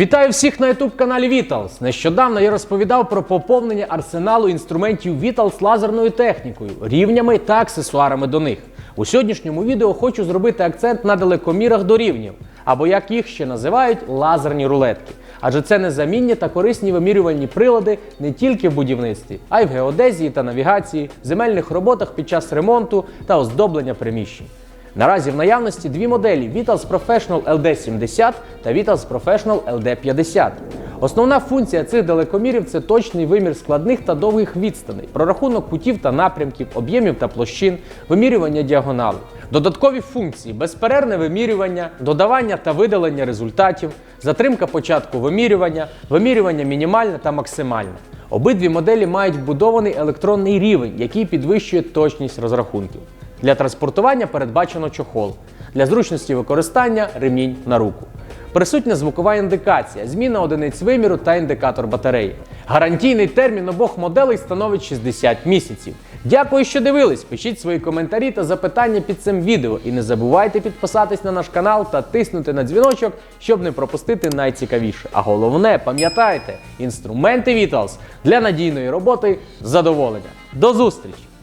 Вітаю всіх на youtube каналі Vitals. Нещодавно я розповідав про поповнення арсеналу інструментів Vitals лазерною технікою, рівнями та аксесуарами до них. У сьогоднішньому відео хочу зробити акцент на далекомірах до рівнів, або як їх ще називають лазерні рулетки. Адже це незамінні та корисні вимірювальні прилади не тільки в будівництві, а й в геодезії та навігації, земельних роботах під час ремонту та оздоблення приміщень. Наразі в наявності дві моделі Vitals Professional LD70 та Vitals Professional LD50. Основна функція цих далекомірів це точний вимір складних та довгих відстаней, прорахунок кутів та напрямків, об'ємів та площин, вимірювання діагонали. Додаткові функції безперервне вимірювання, додавання та видалення результатів, затримка початку вимірювання, вимірювання мінімальне та максимальне. Обидві моделі мають вбудований електронний рівень, який підвищує точність розрахунків. Для транспортування передбачено чохол. Для зручності використання ремінь на руку. Присутня звукова індикація, зміна одиниць виміру та індикатор батареї. Гарантійний термін обох моделей становить 60 місяців. Дякую, що дивились. Пишіть свої коментарі та запитання під цим відео. І не забувайте підписатись на наш канал та тиснути на дзвіночок, щоб не пропустити найцікавіше. А головне, пам'ятайте, інструменти Vitals для надійної роботи задоволення. До зустрічі!